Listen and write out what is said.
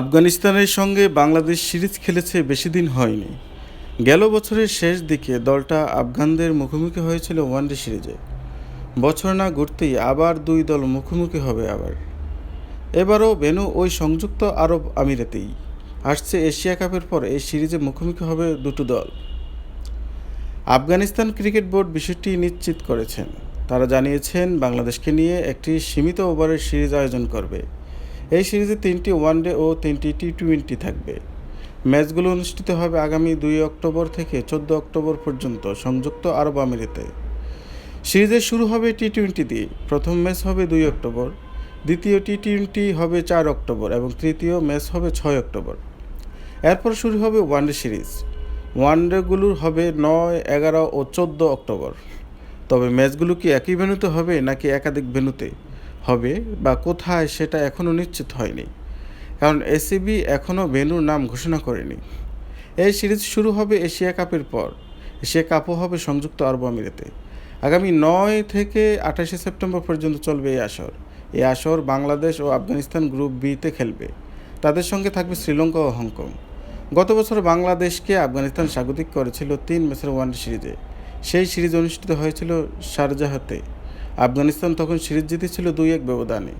আফগানিস্তানের সঙ্গে বাংলাদেশ সিরিজ খেলেছে বেশি দিন হয়নি। গেল বছরের শেষ দিকে দলটা আফগানদের মুখোমুখি হয়েছিল ওয়ানডে সিরিজে। বছর না ঘুরতেই আবার দুই দল মুখোমুখি হবে আবার। এবারও বেনু ওই সংযুক্ত আরব আমিরাতেই। আসছে এশিয়া কাপের পর এই সিরিজে মুখোমুখি হবে দুটো দল। আফগানিস্তান ক্রিকেট বোর্ড বিষয়টি নিশ্চিত করেছেন। তারা জানিয়েছেন, বাংলাদেশকে নিয়ে একটি সীমিত ওভারের সিরিজ আয়োজন করবে। এই সিরিজে তিনটি ওয়ানডে ও তিনটি টি টোয়েন্টি থাকবে। ম্যাচগুলো অনুষ্ঠিত হবে আগামী দুই অক্টোবর থেকে চোদ্দ অক্টোবর পর্যন্ত, সংযুক্ত আরব আমিরাতে। সিরিজের শুরু হবে টি টোয়েন্টি দিয়ে। প্রথম ম্যাচ হবে দুই অক্টোবর, দ্বিতীয় টি টোয়েন্টি হবে চার অক্টোবর এবং তৃতীয় ম্যাচ হবে ছয় অক্টোবর। এরপর শুরু হবে ওয়ানডে সিরিজ। ওয়ানডেগুলোর হবে নয়, এগারো ও চোদ্দ অক্টোবর। তবে ম্যাচগুলো কি একই ভেন্যুতে হবে নাকি একাধিক ভেন্যুতে? হবে বা কোথায় সেটা এখনও নিশ্চিত হয়নি। কারণ এসিবি এখনও ভেন্যুর নাম ঘোষণা করেনি। এই সিরিজ শুরু হবে এশিয়া কাপের পর। এশিয়া কাপও হবে সংযুক্ত আরব আমিরাতে। আগামী নয় থেকে আঠাশে সেপ্টেম্বর পর্যন্ত চলবে এই আসর। এই আসর বাংলাদেশ ও আফগানিস্তান গ্রুপ বিতে খেলবে। তাদের সঙ্গে থাকবে শ্রীলঙ্কা ও হংকং। গত বছর বাংলাদেশকে আফগানিস্তান স্বাগতিক করেছিল তিন ম্যাচের ওয়ানডে সিরিজে। সেই সিরিজ অনুষ্ঠিত হয়েছিল শারজাহাতে। আফগানিস্তান তখন সিরিজ জিতেছিল দুই এক ব্যবধানে।